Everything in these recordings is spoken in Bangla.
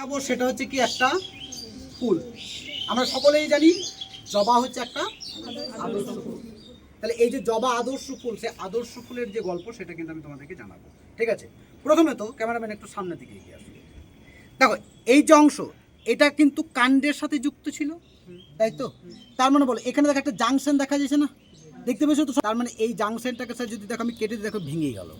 দেখাবো সেটা হচ্ছে কি একটা ফুল। আমরা সকলেই জানি জবা হচ্ছে একটা আদর্শ ফুল। তাহলে এই যে জবা আদর্শ ফুল সে আদর্শ ফুলের যে গল্প সেটা কিন্তু আমি তোমাদেরকে জানাব। ঠিক আছে? প্রথমে তো ক্যামেরাম্যান একটু সামনের দিকে এগিয়ে আসবে দেখো, এই যে অংশ, এটা কিন্তু কাণ্ডের সাথে যুক্ত ছিল, তাই তো? তার মানে বলো, এখানে দেখো একটা জাংশন দেখা যাচ্ছে না? দেখতে পেয়েছ তো তার মানে এই জাংশনটাকে স্যার যদি দেখো, আমি কেটে দেখো ভেঙে গেল।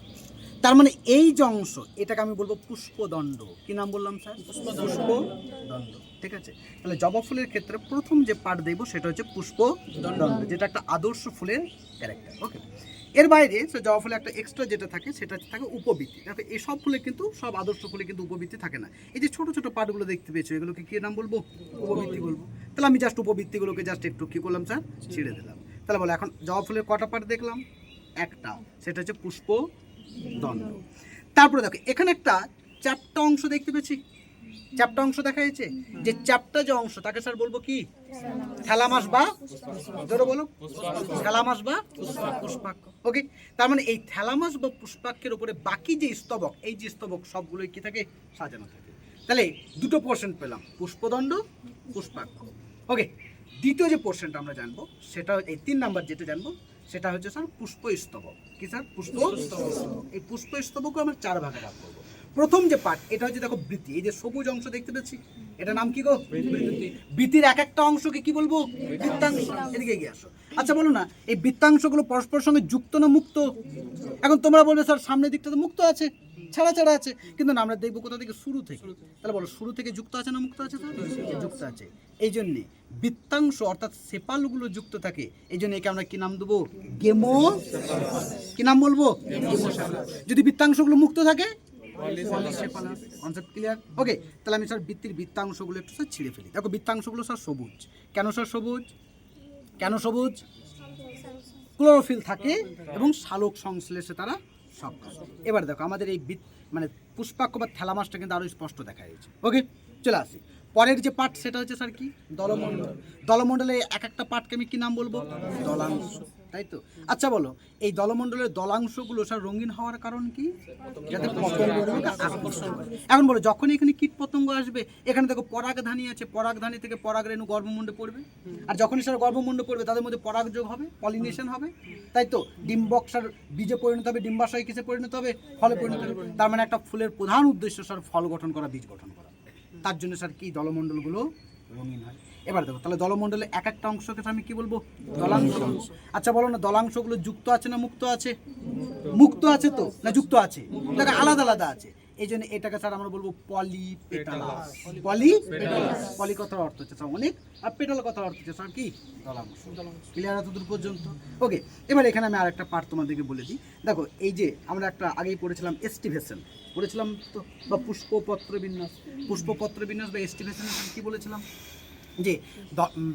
তার মানে এই যে অংশ, এটাকে আমি বলব পুষ্পদণ্ড। কি নাম বললাম, স্যার? পুষ্পদণ্ড। ঠিক আছে? তাহলে জবা ফুলের ক্ষেত্রে প্রথম যে পার্ট দেখব সেটা হচ্ছে পুষ্পদণ্ড, যেটা একটা আদর্শ ফুলের ক্যারেক্টার ওকে এর বাইরে সে জবা ফুলে একটা এক্সট্রা যেটা থাকে, সেটা থাকে উপবৃত্তি। দেখো এই সব ফুলে কিন্তু, সব আদর্শ ফুলে কিন্তু উপবৃত্তি থাকে না। এই যে ছোট ছোট পার্টগুলো দেখতে পেয়েছ এগুলোকে কী নাম বলব? উপবৃত্তি বলব। তাহলে আমি জাস্ট উপবৃত্তিগুলোকে জাস্ট একটু কী করলাম, স্যার? ছিঁড়ে দিলাম। তাহলে বলো, এখন জবা ফুলের কটা পার্ট দেখলাম? একটা। সেটা হচ্ছে পুষ্প দণ্ড তারপরে দেখো, এখানে একটা চারটা অংশ দেখতে পেয়েছি। চারটা অংশ দেখা যাচ্ছে? যে চারটা যে অংশ, তাকে স্যার বলব কি? থ্যালামাস বা ধরো বলো। থ্যালামাস বা পুষ্পাক্ষ। ওকে? তার মানে এই থ্যালামাস বা পুষ্পাক্ষের উপরে বাকি যে স্তবক, এই যে স্তবক সবগুলোই কি থাকে? সাজানো থাকে। তাহলে দুটো পোর্শন পেলাম, পুষ্পদণ্ড, পুষ্পাক্ষ। ওকে? দ্বিতীয় যে পোর্শনটা আমরা জানব, সেটা এই তিন নাম্বার যেটা জানব সেটা হচ্ছে স্যার পুষ্প স্তবক। কি স্যার? পুষ্প। এই পুষ্প স্তবকও আমরা চার ভাগে ভাগ করব। প্রথম যে পার্ট এটা হচ্ছে দেখো বৃত্তি। এই যে সবুজ অংশ দেখতে পাচ্ছি এটা নাম কি গো? বৃতির বৃত্তির এক একটা অংশকে কি বলব? বৃত্তাংশ। এদিকে এগিয়ে আসো। আচ্ছা বলো না এই বৃত্তাংশগুলো পরস্পরের সঙ্গে যুক্ত না মুক্ত? এখন তোমরা বলবে স্যার সামনের দিকটা তো মুক্ত আছে। ছাড়া ছাড়া আছে। কিন্তু আমরা দেখব কোথা থেকে শুরু থেকে। তাহলে বলো, শুরু থেকে যুক্ত আছে না মুক্ত আছে যুক্ত আছে। এই জন্যে বৃত্তাংশ অর্থাৎ সেপালগুলো যুক্ত থাকে, এই জন্য একে আমরা কি নাম দেবো? গেমো কি নাম বলব। যদি বৃত্তাংশগুলো মুক্ত থাকে। কনসেপ্ট ক্লিয়ার ওকে তাহলে আমি স্যার বৃত্তির বৃত্তাংশগুলো একটু স্যার ছিঁড়ে ফেলি। দেখো, বৃত্তাংশগুলো স্যার সবুজ। কেন স্যার সবুজ? কেন সবুজ? ক্লোরোফিল থাকে এবং শালক সংশ্লেষে তারা সক্ষম এবার দেখো, আমাদের এই মানে পুষ্পাক্ষ বা থ্যালামাসটা কিন্তু আরও স্পষ্ট দেখা যাচ্ছে ওকে চলে আসি। পরের যে পার্ট সেটা হচ্ছে স্যার কি? দলমণ্ডল। দলমণ্ডলে এক একটা পার্টকে আমি কি নাম বলব? দলাংশ। তাই তো? আচ্ছা বলো এই দলমণ্ডলের দলাংশগুলো স্যার রঙিন হওয়ার কারণ কি? যাতে পতঙ্গগুলোকে আকর্ষণ করে এখন বলো যখন এখানে কীট পতঙ্গ আসবে এখানে দেখো পরাগধানী আছে পরাগধানী থেকে পরাগ রেণু গর্ভমুণ্ডে পড়বে। আর যখনই স্যার গর্ভমুণ্ডে পড়বে তাদের মধ্যে পরাগযোগ হবে পলিনেশন হবে। তাই তো? ডিম্বক স্যার বীজে পরিণত হবে ডিম্বাশয় কিসে পরিণত হবে? ফলে পরিণত হবে। তার মানে একটা ফুলের প্রধান উদ্দেশ্য স্যার ফল গঠন করা বীজ গঠন করা। তার জন্য স্যার কি দলমণ্ডলগুলো রঙিন হয়? এবার দেখো তাহলে দলমণ্ডলে এক একটা অংশকে আমি কি বলব? দলাংশ। আচ্ছা বলো না দলাংশগুলো যুক্ত আছে না মুক্ত আছে? মুক্ত আছে তো? না যুক্ত আছে? দেখো আলাদা আলাদা আছে। এই জন্য এটাকে স্যার আমরা বলব পলি পেটালাস পলি পলি কথার অর্থ হচ্ছে স্যার অনেক আর পেটাল কথার অর্থ হচ্ছে স্যার কি? দলাংশ ক্লিয়ার এতদূর পর্যন্ত? ওকে এবার এখানে আমি আরেকটা পার্ট তোমাদেরকে বলে দিই। দেখো এই যে আমরা একটা আগেই পড়েছিলাম এস্টিভেশন পড়েছিলাম তো? বা পুষ্পপত্র বিন্যাস। পুষ্পপত্র বিন্যাস বা এস্টিভেশন কি বলেছিলাম? যে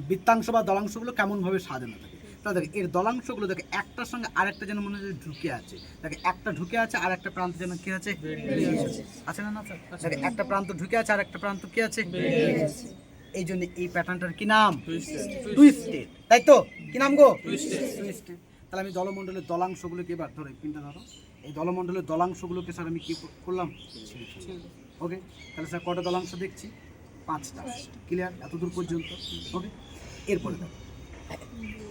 বৃত্তাংশ বা দলাংশগুলো কেমনভাবে সাজানো থাকে। তাহলে দেখো এর দলাংশগুলো দেখে একটার সঙ্গে আরেকটা যেন মনে হচ্ছে ঢুকে আছে। দেখে একটা ঢুকে আছে আর একটা প্রান্ত যেন কি আছে? আছে না না দেখে একটা প্রান্ত ঢুকে আছে আর একটা প্রান্ত কি আছে? এই জন্য এই প্যাটার্নটার কি নাম? টুইস্টেড। তাই তো? কি নাম গো? টুইস্টেড। তাহলে আমি দলমণ্ডলের দলাংশগুলোকে এবার ধরো পিনটা ধরো। এই দলমণ্ডলের দলাংশগুলোকে স্যার আমি কি করলাম? ওকে, তাহলে স্যার কটা দলাংশ দেখছি? পাঁচটা। ক্লিয়ার? এতদূর পর্যন্ত। ওকে, এরপরে দেখো।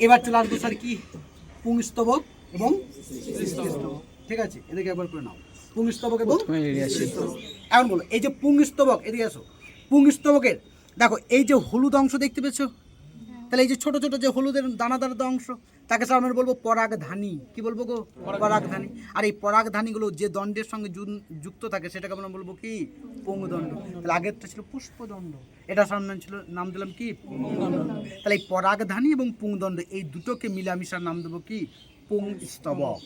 এবার চলে আসব স্যার কি? পুংস্তবক এবং ঠিক আছে এদিকে একবার করে নাও। পুংস্তবক এবং এখন বলো এই যে পুংস্তবক এদিকে আসো। পুংস্তবকের দেখো এই যে হলুদ অংশ দেখতে পেয়েছ? তাহলে এই যে ছোট ছোট যে হলুদের দানাদার অংশ তাকে স্যার আমরা বলব পরাগধানী। কি বলব গো? পরাগধানী। আর এই পরাগধানীগুলো যে দণ্ডের সঙ্গে যুক্ত থাকে সেটাকে আমরা বলব কি? পুংদণ্ড তাহলে আগেরটা ছিল পুষ্পদণ্ড। এটা সামনে ছিল নাম দিলাম কি? তাহলে এই পরাগধানী এবং পুংদণ্ড এই দুটোকে মিলামিশার নাম দেবো কি? পুংস্তবক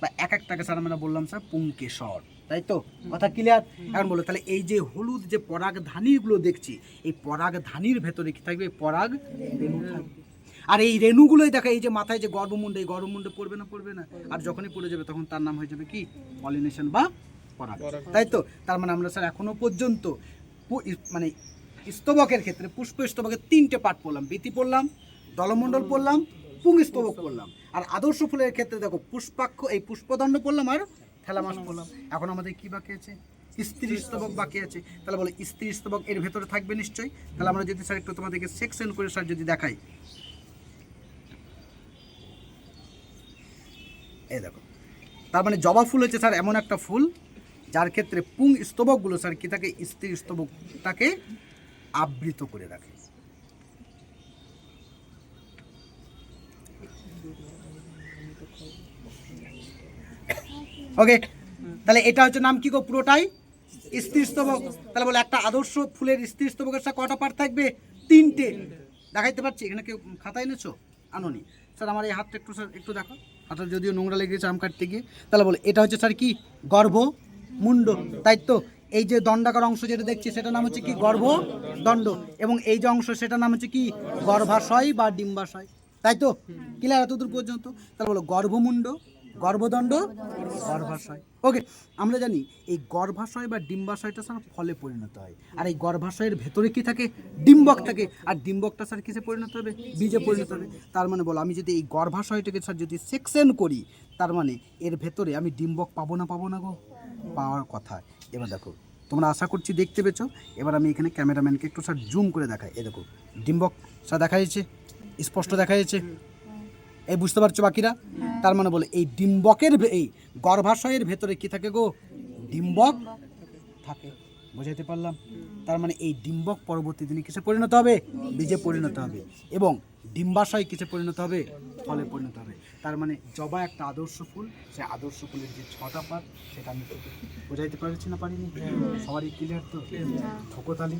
বা এক একটাকে স্যার আমরা বললাম স্যার পুংকেশর তাই তো? কথা ক্লিয়ার এখন বলো তাহলে এই যে হলুদ যে পরাগধানীগুলো দেখছি এই পরাগধানীর ভেতরে কি থাকবে? পরাগ রেণু থাকবে আর এই রেণুগুলোই দেখা এই যে মাথায় যে গর্ভমুণ্ডে এই গর্ভমুণ্ডে পড়বে না পড়বে না আর যখনই পড়ে যাবে তখন তার নাম হয়ে যাবে কি? পলিনেশন বা পরাগ তাই তো? তার মানে আমরা স্যার এখনও পর্যন্ত মানে স্তবকের ক্ষেত্রে পুষ্প স্তবকের তিনটে পাঠ পড়লাম। বীতি পড়লাম দলমণ্ডল পড়লাম পুং স্তবক পড়লাম। আর আদর্শ ফুলের ক্ষেত্রে দেখো পুষ্পাক্ষ এই পুষ্পদণ্ড পড়লাম আর থ্যালামাস পড়লাম। এখন আমাদের কি বাকি আছে? স্ত্রী স্তবক বাকি আছে। তাহলে বলো স্ত্রী স্তবক এর ভেতরে থাকবে নিশ্চয়ই। তাহলে আমরা যদি স্যার একটু তোমাদেরকে সেকশন করে স্যার যদি দেখাই। এই দেখো। তার মানে জবা ফুল হচ্ছে স্যার এমন একটা ফুল, যার ক্ষেত্রে পুং স্তবকগুলো স্যার কি থাকে? স্ত্রী স্তবকটাকে আবৃত করে রাখে। ওকে তাহলে এটা হচ্ছে নাম কি গো পুরোটাই? স্ত্রী স্তবক। তাহলে বলে, একটা আদর্শ ফুলের স্ত্রী স্তবকের সাথে কটা পার্ট থাকবে? তিনটে। দেখাইতে পারছি? এখানে কেউ খাতা এনেছো? আনোনি। স্যার, আমার এই হাতটা একটু, স্যার, একটু দেখো হাতটা যদিও নোংরা লেগে গেছে আম কাটতে গিয়ে তাহলে বলে এটা হচ্ছে স্যার কি? গর্ভ মুন্ড তাই তো? এই যে দণ্ডাকার অংশ যেটা দেখছি সেটা নাম হচ্ছে কি? গর্ভ দণ্ড। এবং এই যে অংশ সেটা নাম হচ্ছে কি? গর্ভাশয় বা ডিম্বাশয়। তাই তো? ক্লিয়ার এতদূর পর্যন্ত? তাহলে বলো গর্ভমুণ্ড গর্ভদণ্ড? গর্ভাশয়। ওকে আমরা জানি এই গর্ভাশয় বা ডিম্বাশয়টা স্যার ফলে পরিণত হয়। আর এই গর্ভাশয়ের ভেতরে কি থাকে? ডিম্বক থাকে। আর ডিম্বকটা স্যার কিসে পরিণত হবে? বীজে পরিণত হবে। তার মানে বলো, আমি যদি এই গর্ভাশয়টাকে স্যার যদি সেকশন করি, তার মানে এর ভেতরে আমি ডিম্বক পাবো না পাবো না গো? পাওয়ার কথা। এবার দেখো, তোমরা আশা করছি দেখতে পেছো এবার আমি এখানে ক্যামেরাম্যানকে একটু স্যার জুম করে দেখাই। এ দেখো, ডিম্বক স্যার দেখা যাচ্ছে? স্পষ্ট দেখা যাচ্ছে? এই বুঝতে পারছ বাকিরা? তার মানে বলে এই ডিম্বকের এই গর্ভাশয়ের ভেতরে কি থাকে গো? ডিম্বক থাকে। বোঝাইতে পারলাম? তার মানে এই ডিম্বক পরবর্তী দিনে কিসে পরিণত হবে? বীজে পরিণত হবে। এবং ডিম্বাশয় কিসে পরিণত হবে? ফলে পরিণত হবে। তার মানে জবা একটা আদর্শ ফুল সে আদর্শ ফুলের যে ছটা পাত সেটা আমি বোঝাইতে পারছি না পারিনি। সবারই ক্লিয়ার তো? ঠোকতালি